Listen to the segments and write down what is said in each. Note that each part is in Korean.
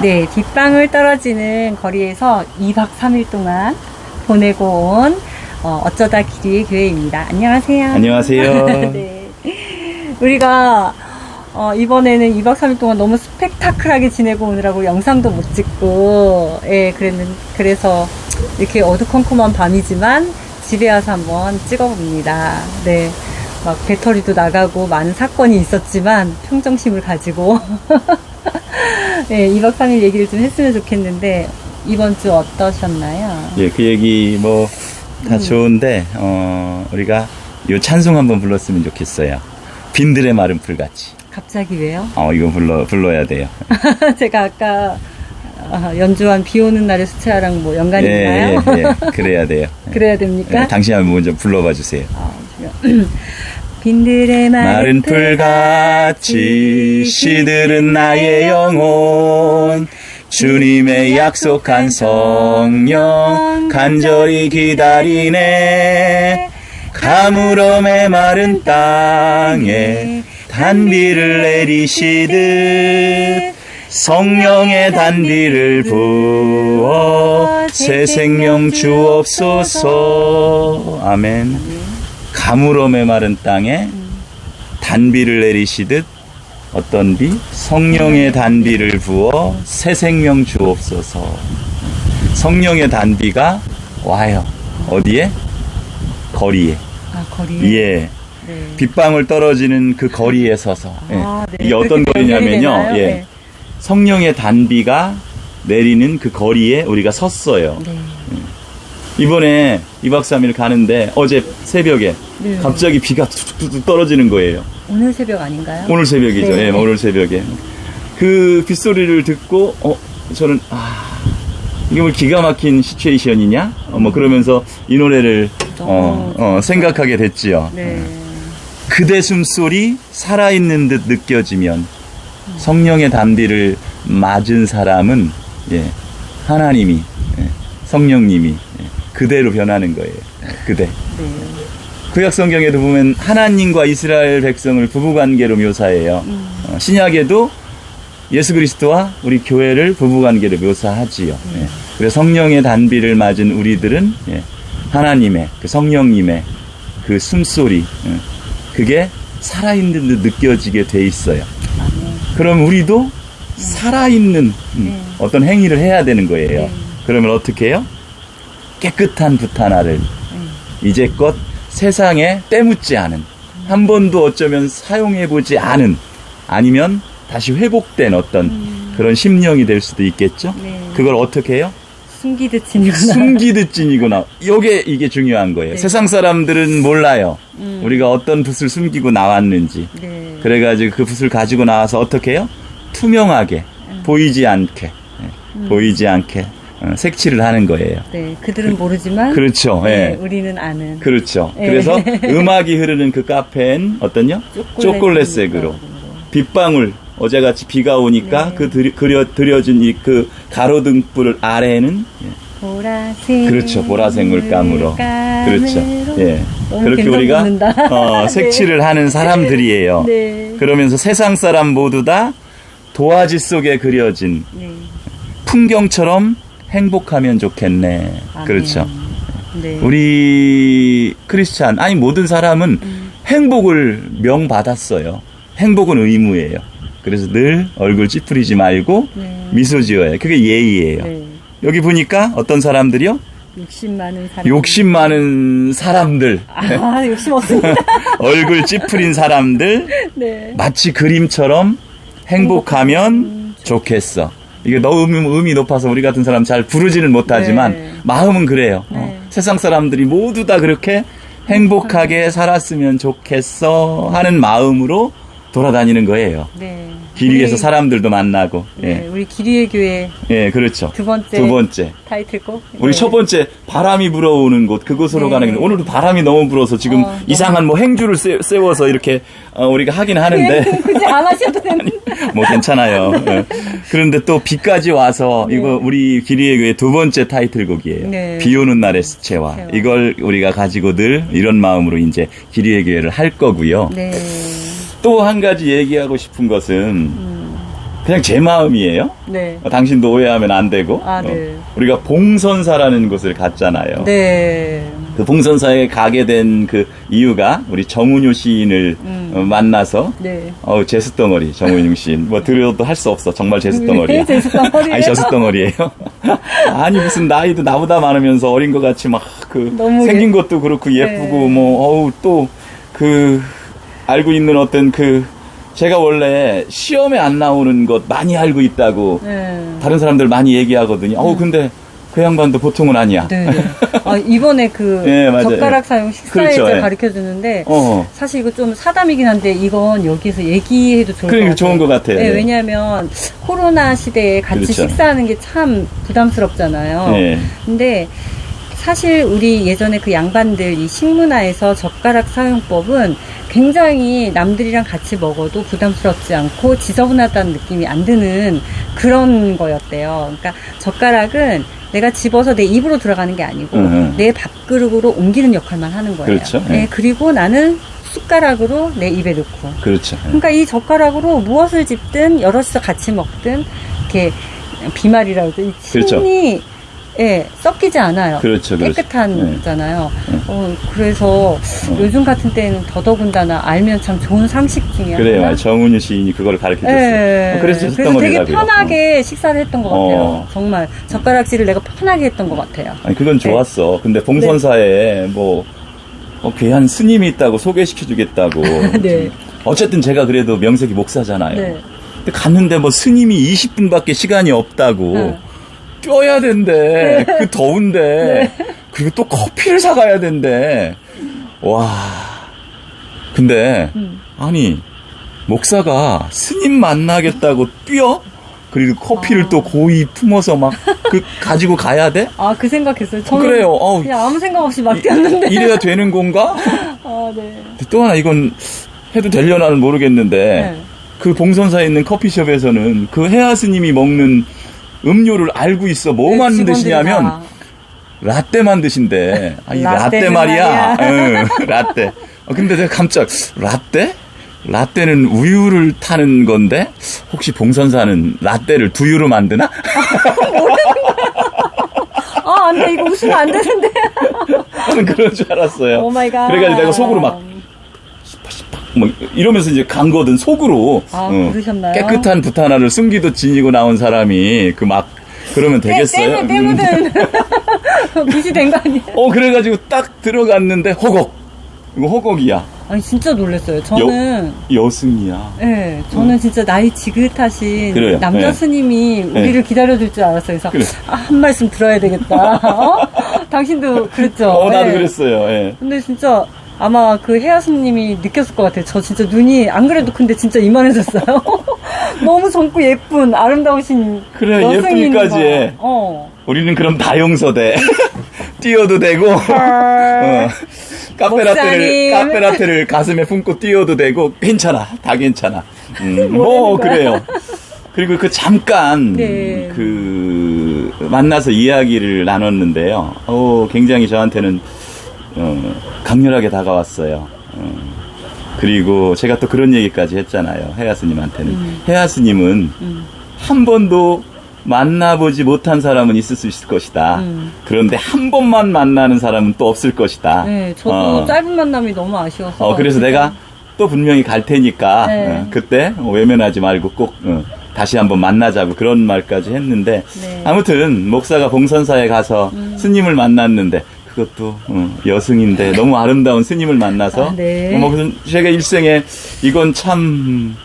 네, 빗방울 떨어지는 거리에서 2박 3일 동안 보내고 온 어, 어쩌다 길이의 교회입니다. 안녕하세요. 안녕하세요. 네. 우리가 어, 이번에는 2박 3일 동안 너무 스펙타클하게 지내고 오느라고 영상도 못 찍고, 예, 그랬는, 그래서 이렇게 어두컴컴한 밤이지만 집에 와서 한번 찍어봅니다. 네. 막 배터리도 나가고 많은 사건이 있었지만 평정심을 가지고, 네, 2박 3일 얘기를 좀 했으면 좋겠는데, 이번 주 어떠셨나요? 예, 그 얘기 뭐다 음. 좋은데 어, 우리가 요 찬송 한번 불렀으면 좋겠어요. 빈들의 마른 풀같이. 갑자기 왜요? 어, 이거 불러 불러야 돼요. 제가 아까 어, 연주한 비 오는 날의 수채화랑 뭐 연관이 있나요? 예, 예, 예. 그래야 돼요. 그래야 됩니까? 예, 당신 한번 먼저 불러봐 주세요. 아. 빈들의 마른 마른 풀같이 시들은 나의 영혼. 주님의 약속한 성령 간절히 기다리네. 가물어 메마른 땅에 단비를 내리시듯 성령의 단비를 부어 새 생명 주옵소서. 아멘 가물어 메마른 땅에 단비를 내리시듯 어떤 비? 성령의 단비를 부어 새 생명 주옵소서. 성령의 단비가 와요. 어디에? 거리에. 아, 거리에. 예. 네. 빗방울 떨어지는 그 거리에 서서. 예. 아, 네. 이게 어떤 거리냐면요. 예. 네. 성령의 단비가 내리는 그 거리에 우리가 섰어요. 네. 이번에 2박 3일 가는데 어제 새벽에 네. 갑자기 비가 툭툭툭 떨어지는 거예요. 오늘 새벽 아닌가요? 오늘 새벽이죠. 네. 예, 오늘 새벽에. 그 빗소리를 듣고, 어, 저는, 아, 이게 뭐 기가 막힌 시츄에이션이냐? 어, 뭐 그러면서 이 노래를, 어, 어, 생각하게 됐지요. 네. 그대 숨소리 살아있는 듯 느껴지면 성령의 단비를 맞은 사람은, 예, 하나님이, 예, 성령님이, 예, 그대로 변하는 거예요. 예, 그대. 네. 구약 성경에도 보면 하나님과 이스라엘 백성을 부부 관계로 묘사해요. 음. 어, 신약에도 예수 그리스도와 우리 교회를 부부 관계로 묘사하지요. 음. 예. 그래서 성령의 단비를 맞은 우리들은 예, 하나님의 그 성령님의 그 숨소리 예, 그게 살아있는 듯 느껴지게 돼 있어요. 그럼 우리도 살아있는 음, 네. 어떤 행위를 해야 되는 거예요. 네. 그러면 어떻게 해요? 깨끗한 붓 하나를 이제껏 세상에 때묻지 않은 한 번도 어쩌면 사용해 보지 않은 아니면 다시 회복된 어떤 그런 심령이 될 수도 있겠죠. 네. 그걸 어떻게 해요? 숨기듯 지니구나. 숨기듯 찐이구나. 요게 이게 중요한 거예요. 네. 세상 사람들은 몰라요. 음. 우리가 어떤 붓을 숨기고 나왔는지. 네. 그래가지고 그 붓을 가지고 나와서 어떻게 해요? 투명하게 음. 보이지 않게 예, 보이지 않게 어, 색칠을 하는 거예요. 네. 그들은 모르지만. 그렇죠. 네, 예. 우리는 아는. 그렇죠. 예. 그래서 음악이 흐르는 그 카페엔 어떤요? 초콜릿 색으로 빗방울 어제같이 비가 오니까 네. 그 드리, 그려 드려진 이 그 가로등불 아래에는 예, 보라색. 그렇죠 보라색 물감으로 그렇죠. 예 너무 그렇게 우리가. 어, 네. 색칠을 하는 사람들이에요. 네. 그러면서 세상 사람 모두 다 도화지 속에 그려진 네. 풍경처럼 행복하면 좋겠네. 아멘. 그렇죠. 네. 우리 크리스찬 아니 모든 사람은 음. 행복을 명받았어요. 행복은 의무예요. 그래서 늘 얼굴 찌푸리지 말고 네. 미소 지어야. 그게 예의예요. 네. 여기 보니까 어떤 사람들이요? 욕심 많은 사람. 욕심 많은 사람들, 아, 욕심 없습니다. 얼굴 찌푸린 사람들, 네. 마치 그림처럼 행복하면 음, 좋겠어. 이게 너무 음이 높아서 우리 같은 사람 잘 부르지는 못하지만 네. 마음은 그래요. 어, 네. 세상 사람들이 모두 다 그렇게 행복하게 살았으면 좋겠어 하는 마음으로 돌아다니는 거예요. 네. 길 위에서 우리- 사람들도 만나고. 네, 예. 우리 기리의 교회 예, 그렇죠. 두 번째 두 번째. 타이틀곡. 우리 네. 첫 번째 바람이 불어오는 곳 그곳으로 네. 가는 길 오늘도 바람이 너무 불어서 지금 어, 이상한 뭐 행주를 세, 세워서 이렇게 어, 우리가 하긴 하는데 굳이 안 하셔도 되는데. 뭐 괜찮아요. 예. 그런데 또 비까지 와서 네. 이거 우리 기리의 교회 두 번째 타이틀곡이에요. 네. 비 오는 날의 수채화. 수채화. 이걸 우리가 가지고 늘 이런 마음으로 이제 기리의 교회를 할 거고요. 네. 또 한 가지 얘기하고 싶은 것은 음. 그냥 제 마음이에요. 네. 어, 당신도 오해하면 안 되고. 아, 네. 어, 우리가 봉선사라는 곳을 갔잖아요. 네. 그 봉선사에 가게 된 그 이유가 우리 정운효 시인을 음. 어, 만나서 네. 어우 제수덩어리 정운효 시인 뭐 들어도 할 수 없어 정말 제수덩어리야. 네, 제수덩어리예요? 아니 제수덩어리예요. 아니 무슨 나이도 나보다 많으면서 어린 것 같이 막 그 너무 생긴 예- 것도 그렇고 예쁘고 네. 뭐 어우 또 그 알고 있는 어떤 그 제가 원래 시험에 안 나오는 것 많이 알고 있다고 네. 다른 사람들 많이 얘기하거든요. 어우 근데 그 양반도 보통은 아니야. 네. 네. 아, 이번에 그 예, 맞아요. 젓가락 사용 식사에서 그렇죠, 예. 가르쳐 주는데 어. 사실 이거 좀 사담이긴 한데 이건 여기서 얘기해도 좋을 그러니까 것 같아요. 좋은 것 같아요. 네, 네. 왜냐하면 코로나 시대에 같이 그렇죠. 식사하는 게 참 부담스럽잖아요. 예. 근데 사실 우리 예전에 그 양반들 이 식문화에서 젓가락 사용법은 굉장히 남들이랑 같이 먹어도 부담스럽지 않고 지저분하다는 느낌이 안 드는 그런 거였대요. 그러니까 젓가락은 내가 집어서 내 입으로 들어가는 게 아니고 음, 음. 내 밥그릇으로 옮기는 역할만 하는 거예요. 그렇죠. 네, 예. 그리고 나는 숟가락으로 내 입에 넣고 그렇죠. 그러니까 이 젓가락으로 무엇을 집든 여럿이서 같이 먹든 이렇게 비말이라고 하죠. 이 그렇죠. 예, 섞이지 않아요. 그렇죠, 그렇죠. 깨끗한잖아요. 네. 어, 그래서 요즘 같은 때는 더더군다나 알면 참 좋은 상식 중에 그래요. 하나. 정은유 시인이 그걸 가르쳐 줬어요. 예. 어, 그래서 되게 제수덩어리라고요. 편하게 식사를 했던 것 같아요. 어. 정말 젓가락질을 내가 편하게 했던 것 같아요. 아니 그건 좋았어. 근데 봉선사에 뭐 어, 귀한 스님이 있다고 소개시켜 주겠다고. 네. 어쨌든 제가 그래도 명색이 목사잖아요. 네. 근데 갔는데 뭐 스님이 20분밖에 시간이 없다고. 네. 뛰어야 된대. 그 더운데. 그리고 또 커피를 사가야 된대. 와. 근데, 음. 아니, 목사가 스님 만나겠다고 뛰어? 그리고 커피를 아. 또 고이 품어서 막, 그, 가지고 가야 돼? 아, 그 생각했어요. 저는 그래요. 어우. 그냥 아무 생각 없이 막 뛰었는데. 이래야 되는 건가? 아, 네. 또 하나 이건 해도 되려나는 모르겠는데, 네. 그 봉선사에 있는 커피숍에서는 그 해아 스님이 먹는 음료를 알고 있어. 뭐 네, 만드시냐면, 직원들이 다. 라떼 만 드신대. 아, 이 라떼 라떼는 말이야. 응, 라떼. 어, 근데 내가 깜짝, 라떼? 라떼는 우유를 타는 건데, 혹시 봉선사는 라떼를 두유로 만드나? 아, 안 돼. 이거 웃으면 안 되는데. 저는 그런 줄 알았어요. 오 마이 갓. 그래가지고 내가 속으로 막, 뭐 이러면서 이제 간 거든 속으로 아, 어, 그러셨나요? 깨끗한 붓 하나를 숨기도 지니고 나온 사람이 그 막 그러면 되겠어요? 때, 묻은 빛이 된 거 아니에요? 어 그래가지고 딱 들어갔는데 허걱 이거 허걱이야 아니, 진짜 놀랐어요. 저는. 여 승이야 예, 저는 진짜 나이 지긋하신 그래요. 남자 네. 스님이 우리를 기다려줄 줄 알았어요. 그래서 그래. 아, 한 말씀 들어야 되겠다. 어? 당신도 그랬죠. 어 나도 예. 그랬어요 예. 근데 진짜 아마 그 혜아 스님이 느꼈을 것 같아요. 저 진짜 눈이 안 그래도 근데 진짜 이만해졌어요. 너무 젊고 예쁜 아름다우신 그래, 예쁘기까지. 해. 어. 우리는 그럼 다용서대 뛰어도 되고 어, 카페라테를. 카페라테를 가슴에 품고 뛰어도 되고 괜찮아 다 괜찮아 음, 뭐? 그래요 그리고 그 잠깐 네. 그 만나서 이야기를 나눴는데요 어, 굉장히 저한테는 어, 강렬하게 다가왔어요 어, 그리고 제가 또 그런 얘기까지 했잖아요 혜야 스님한테는 음. 혜야 스님은 한 번도 만나보지 못한 사람은 있을 수 있을 것이다. 음. 그런데 한 번만 만나는 사람은 또 없을 것이다. 네, 저도 어, 짧은 만남이 너무 아쉬워서. 어, 그래서. 내가 또 분명히 갈 테니까 네. 어, 그때 외면하지 말고 꼭 어, 다시 한번 만나자고 그런 말까지 했는데 네. 아무튼 목사가 봉선사에 가서 음. 스님을 만났는데 그것도 어, 여승인데 너무 아름다운 스님을 만나서 아, 네. 어, 뭐 그래서 제가 일생에 이건 참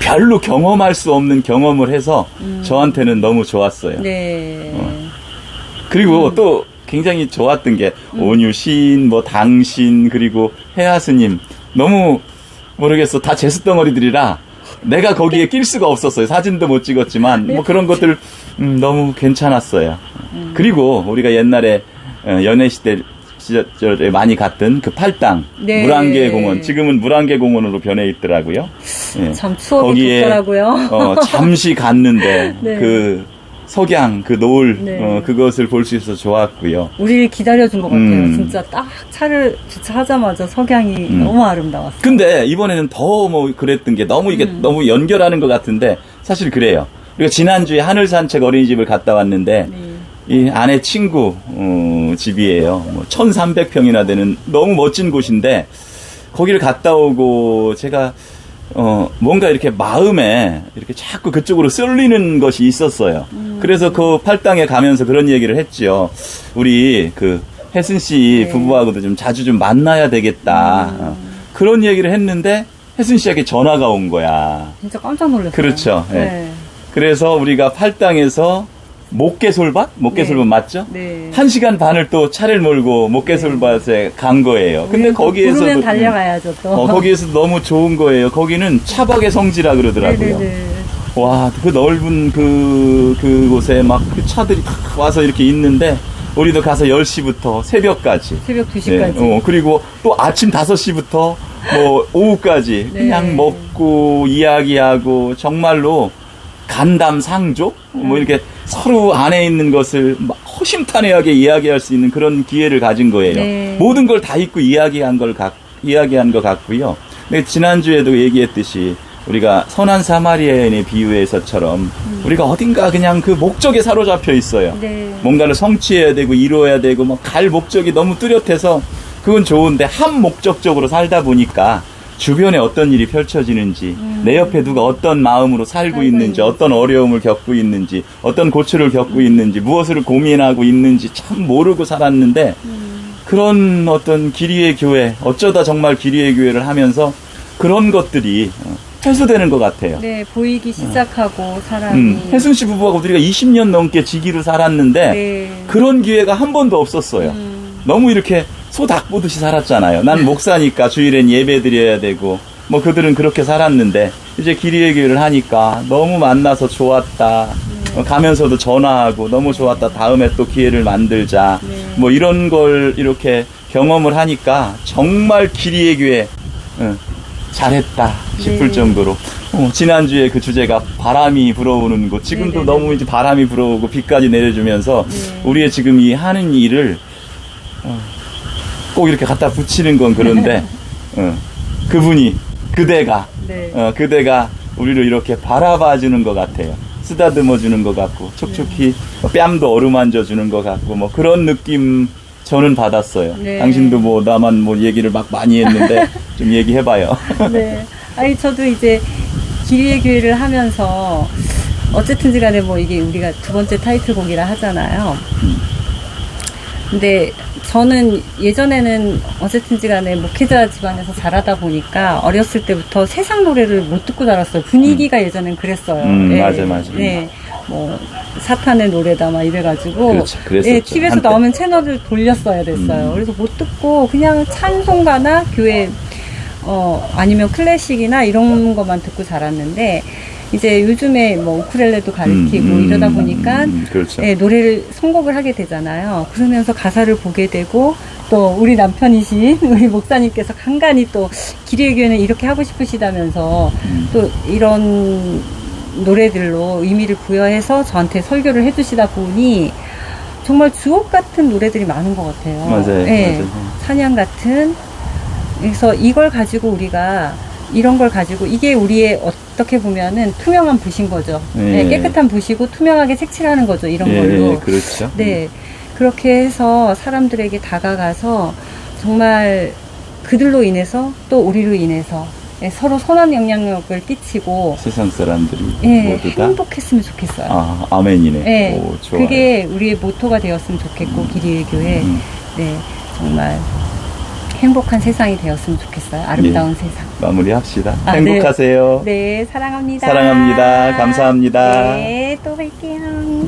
별로 경험할 수 없는 경험을 해서 저한테는 너무 좋았어요. 음. 네. 어. 그리고 또 굉장히 좋았던 게 온유 시인, 뭐 당신 그리고 혜하 스님 너무 모르겠어 다 제수덩어리들이라 내가 거기에 낄 수가 없었어요. 사진도 못 찍었지만 뭐 그런 것들 음, 너무 괜찮았어요. 그리고 우리가 옛날에 어, 연애 시대 시절에 많이 갔던 그 팔당 네. 물안개 공원 지금은 물안개 공원으로 변해 있더라고요. 예. 참 추억이 거기에 돋더라고요. 어, 잠시 갔는데 네. 그 석양 그 노을 네. 어, 그것을 볼 수 있어서 좋았고요. 우리를 기다려준 것 같아요. 음. 진짜 딱 차를 주차하자마자 석양이 음. 너무 아름다웠어요. 근데 이번에는 더 뭐 그랬던 게 너무 이게 음. 너무 연결하는 것 같은데 사실 그래요. 우리가 지난주에 하늘산책 어린이집을 갔다 왔는데 네. 이 아내 친구 어, 집이에요. 뭐 1,300평이나 되는 너무 멋진 곳인데 거기를 갔다 오고 제가 어 뭔가 이렇게 마음에 이렇게 자꾸 그쪽으로 쏠리는 것이 있었어요. 그래서 그 팔당에 가면서 그런 얘기를 했지요. 우리 그 혜순 씨 네. 부부하고도 좀 자주 좀 만나야 되겠다. 어, 그런 얘기를 했는데 혜순 씨에게 전화가 온 거야. 진짜 깜짝 놀랐어요. 그렇죠. 예. 네. 그래서 우리가 팔당에서 목계솔밭? 목계솔밭 네. 맞죠? 네. 한 시간 반을 또 차를 몰고 목계솔밭에 간 거예요. 근데 우리는 또 거기에서도 부르면 달려가야죠 또. 어, 거기에서 너무 좋은 거예요. 거기는 차박의 성지라 그러더라고요. 네네네. 와, 그 넓은 그, 그곳에 막 그 차들이 탁 와서 이렇게 있는데, 우리도 가서 10시부터 새벽까지. 새벽 2시까지. 어, 그리고 또 아침 5시부터 뭐 오후까지 네. 그냥 먹고 이야기하고 정말로 간담 상조? 뭐 음. 이렇게 서로 안에 있는 것을 막 허심탄회하게 이야기할 수 있는 그런 기회를 가진 거예요. 네. 모든 걸 다 잊고 이야기한 걸 같, 이야기한 것 같고요. 근데 지난주에도 얘기했듯이 우리가 선한 사마리아인의 비유에서처럼 우리가 어딘가 그냥 그 목적에 사로잡혀 있어요. 네. 뭔가를 성취해야 되고 이루어야 되고 뭐갈 목적이 너무 뚜렷해서 그건 좋은데 한 목적적으로 살다 보니까 주변에 어떤 일이 펼쳐지는지 내 옆에 누가 어떤 마음으로 살고 살고 있는지 있는지. 어떤 어려움을 겪고 있는지 어떤 고초를 겪고 있는지 무엇을 고민하고 있는지 참 모르고 살았는데 그런 어떤 기리의 교회 어쩌다 정말 기리의 교회를 하면서 그런 것들이 어, 해소되는 것 같아요. 네, 보이기 시작하고 사람이. 음, 혜순 씨 부부하고 우리가 20년 넘게 지기로 살았는데 네. 그런 기회가 한 번도 없었어요. 음, 너무 이렇게 소닭 보듯이 살았잖아요. 난 목사니까 주일엔 예배 드려야 되고, 뭐 그들은 그렇게 살았는데, 이제 기리의 교회를 하니까 너무 만나서 좋았다. 어, 가면서도 전화하고 너무 좋았다. 다음에 또 기회를 만들자. 네. 뭐 이런 걸 이렇게 경험을 하니까 정말 기리의 교회, 응, 잘했다 싶을 네. 정도로. 어, 지난주에 그 주제가 바람이 불어오는 곳. 지금도 네네네. 너무 이제 바람이 불어오고 비까지 내려주면서 네. 우리의 지금 이 하는 일을 어, 꼭 이렇게 갖다 붙이는 건 그런데 어, 그분이 그대가 네. 어, 그대가 우리를 이렇게 바라봐 주는 것 같아요. 쓰다듬어 주는 것 같고 촉촉히 뺨도 어루만져 주는 것 같고 뭐 그런 느낌 저는 받았어요. 네. 당신도 뭐 나만 뭐 얘기를 막 많이 했는데 좀 얘기해봐요. 네. 아니, 저도 이제 기리의 교회를 하면서 어쨌든지 간에 뭐 이게 우리가 두 번째 타이틀곡이라 하잖아요. 근데 저는 예전에는 어쨌든지 간에 목회자 집안에서 자라다 보니까 어렸을 때부터 세상 노래를 못 듣고 자랐어요. 분위기가 예전엔 그랬어요. 음, 맞아, 맞아. 네. 뭐 사탄의 노래다 막 이래가지고 그렇죠. 예, TV에서 한때. 나오면 채널을 돌렸어야 됐어요. 음. 그래서 못 듣고 그냥 찬송가나 교회 어 아니면 클래식이나 이런 것만 듣고 자랐는데 이제 요즘에 뭐 우쿨렐레도 가르치고 음, 음, 이러다 보니까 음, 그렇죠. 네, 노래를 선곡을 하게 되잖아요. 그러면서 가사를 보게 되고 또 우리 남편이신 우리 목사님께서 간간히 또 기리의 교회는 이렇게 하고 싶으시다면서 음. 또 이런 노래들로 의미를 부여해서 저한테 설교를 해주시다 보니 정말 주옥 같은 노래들이 많은 것 같아요. 맞아요, 네, 맞아요. 찬양 같은. 그래서 이걸 가지고 우리가 이런 걸 가지고 이게 우리의 어 떻게 보면은 투명한 붓인 거죠. 네. 네, 깨끗한 붓이고 투명하게 색칠하는 거죠. 이런 예, 걸로. 그렇죠. 네. 그렇게 해서 사람들에게 다가가서 정말 그들로 인해서 또 우리로 인해서 예, 서로 선한 영향력을 끼치고 세상 사람들이 예, 모두 다 행복했으면 좋겠어요. 아, 아멘이네. 예, 오. 그게 우리의 모토가 되었으면 좋겠고 기리의 교회 음. 네 정말 행복한 세상이 되었으면 좋겠어요. 아름다운 세상. 마무리합시다. 아, 행복하세요. 네, 사랑합니다. 사랑합니다. 감사합니다. 네, 또 뵐게요.